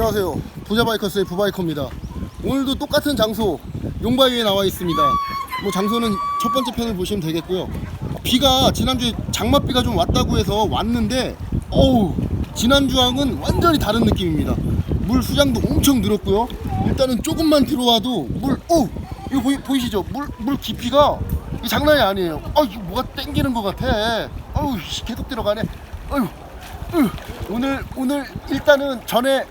안녕하세요. 부자바이커스의 부바이커입니다. 오늘도 똑같은 장소 용바위에 나와 있습니다. 뭐 장소는 첫 번째 편을 보시면 되겠고요. 비가 지난주에 장맛비가 좀 왔다고 해서 왔는데 어우 지난주하고는 완전히 다른 느낌입니다. 물 수량도 엄청 늘었고요. 일단은 조금만 들어와도 물, 어 이거 보이, 보이시죠? 물, 물 깊이가 이 장난이 아니에요. 아 이거 뭐가 땡기는 것 같아. 어우 씨, 계속 들어가네. 어휴. 으, 오늘 오늘 일단은 전에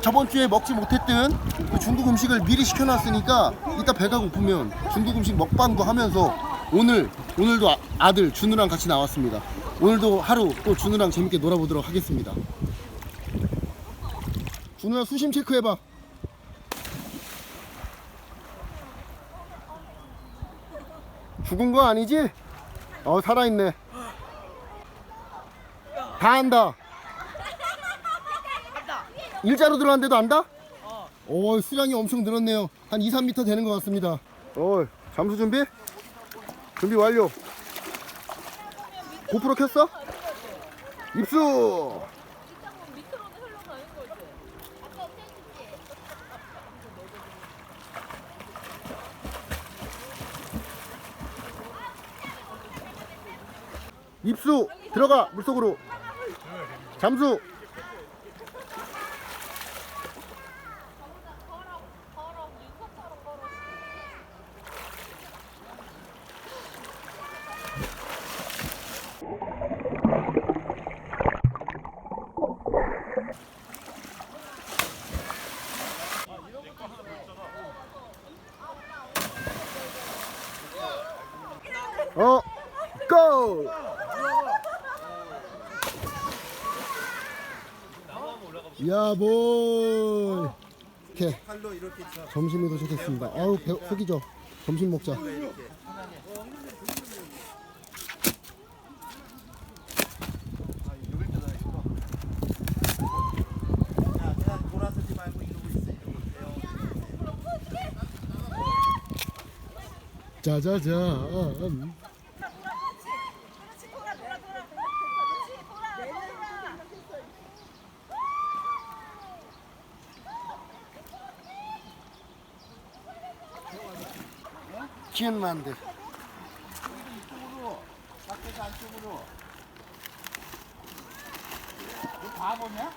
저번 주에 먹지 못했던 그 중국 음식을 미리 시켜놨으니까 이따 배가 고프면 중국 음식 먹방도 하면서 오늘 오늘도 아, 들 준우랑 같이 나왔습니다. 오늘도 하루 또 준우랑 재밌게 놀아보도록 하겠습니다. 준우야 수심 체크해봐. 죽은 거 아니지? 어 살아있네. 다 안다. 일자로 들어갔는데도 안다? 오, 수량이 엄청 늘었네요. 한 2, 3m 되는 것 같습니다. 오, 잠수 준비? 준비 완료. 고프로 켰어? 입수! 입수! 들어가! 물속으로! 잠수! 어, 고! 야보. 이렇게 점심에 도착했습니다. 아우 배 속이죠. 점심 먹자. 짜자자. 음. 기운 만들. 밖에서 안쪽으로. 너 바보냐?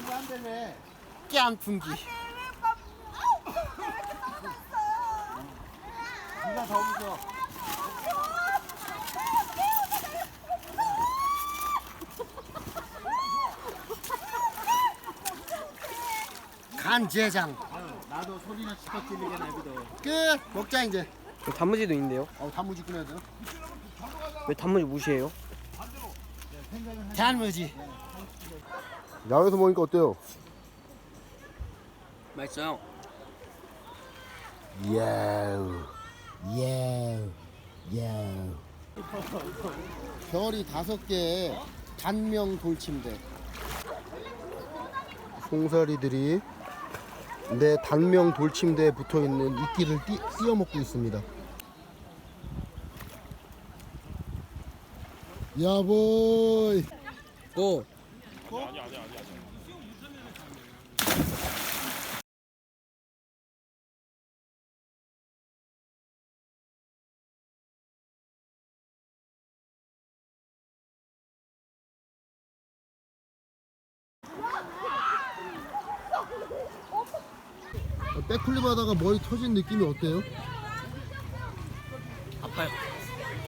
이거 안 되네. 깐풍기. 네가 더 무서워. 간제장. 나도 소리나 치고 찔리게 내거든. 끝. 먹자 이제. 그 단무지도 있는데요. 어 단무지 꺼내야 되나? 왜 단무지 무시해요? 단무지. 야외에서 먹으니까 어때요? 맛있어요. 야우. 야 우. 야우. 별이 다섯 개 단명 돌침대. 송사리들이 내 단명 돌침대에 붙어 있는 이끼를 띄, 띄어 먹고 있습니다. 야보이. 고. 백플립 하다가 머리 터진 느낌이 어때요? 아파요.